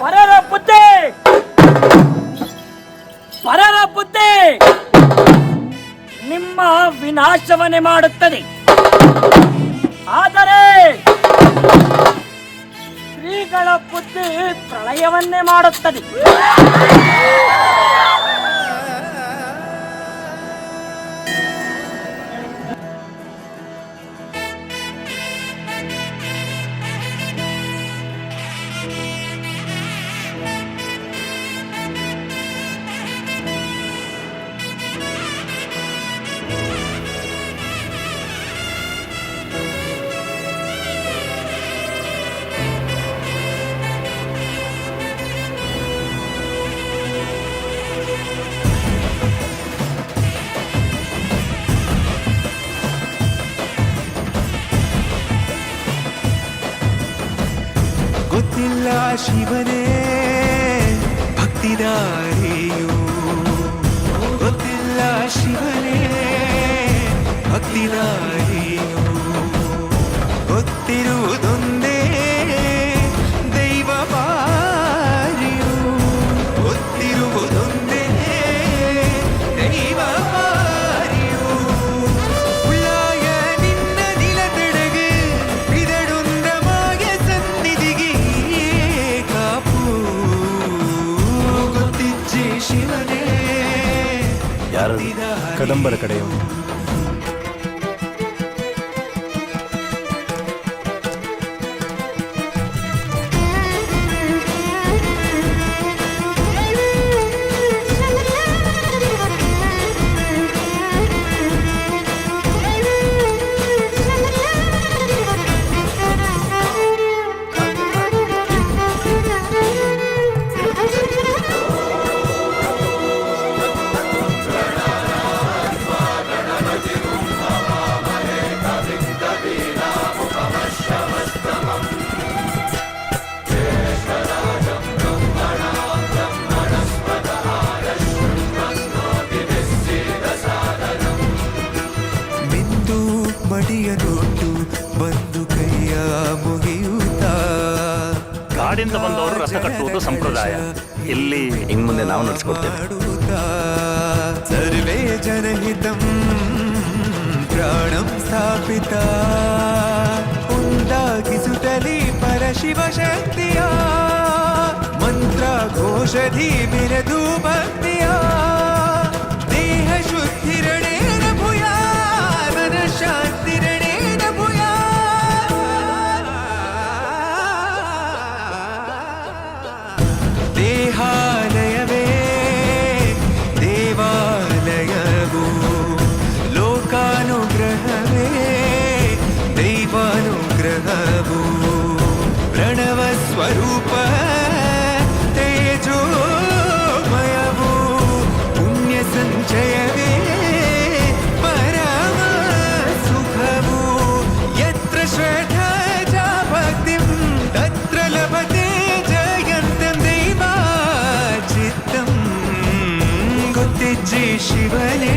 ಪರರ ಬುದ್ಧಿ ಪರರ ಬುದ್ಧಿ ನಿಮ್ಮ ವಿನಾಶವನ್ನೇ ಮಾಡುತ್ತದೆ. ಆದರೆ ಸ್ತ್ರೀಗಳ ಬುದ್ಧಿ ಪ್ರಳಯವನ್ನೇ ಮಾಡುತ್ತದೆ. ഒത്തില്ല ശിവനെ ഭക്തിതാരേയോ ഒത്തില്ല ശിവനെ ഭക്തിതാരേയോ ಯಾರು? ಕದಂಬರ ಕಡೆಯವರು. ಬಂದು ಕೈಯ ಮುಗಿಯುತ್ತಾ? ಕಾಡಿಂದ ಬಂದವರು ರಸ ಕಟ್ಟುವುದು ಸಂಪ್ರದಾಯ. ಇಲ್ಲಿ ಇನ್ ಮುಂದೆ ನಾವು ನಡೆಸ್ಕೊಡ್ತೇವೆ ಸರ್ವೇ ಜನಹಿತಂ ಪ್ರಾಣಂ ಸ್ಥಾಪಿತ? ಉಂಟಾಗಿಸುತ್ತಲಿ ಪರಶಿವ ಶಕ್ತಿಯ? ಮಂತ್ರ ಘೋಷಧಿ ಬಿರದು ಭಕ್ತಿಯ ದೈವಾನುಗ್ರಹವು ಪ್ರಣವ ಸ್ವರೂಪ ತೇಜೋಮಯವು ಪುಣ್ಯ ಸಂಚಯವೇ ಪರಮ ಸುಖವು ಯತ್ರ ಶ್ರದ್ಧಾ ಚ ಭಕ್ತಿಂ ತತ್ರ ಲಭತೆ ಜಯಂತಂ ದೈವಾ ಚಿತ್ತಂ ಗೊತ್ತಿಜ್ಜಿ ಶಿವನೇ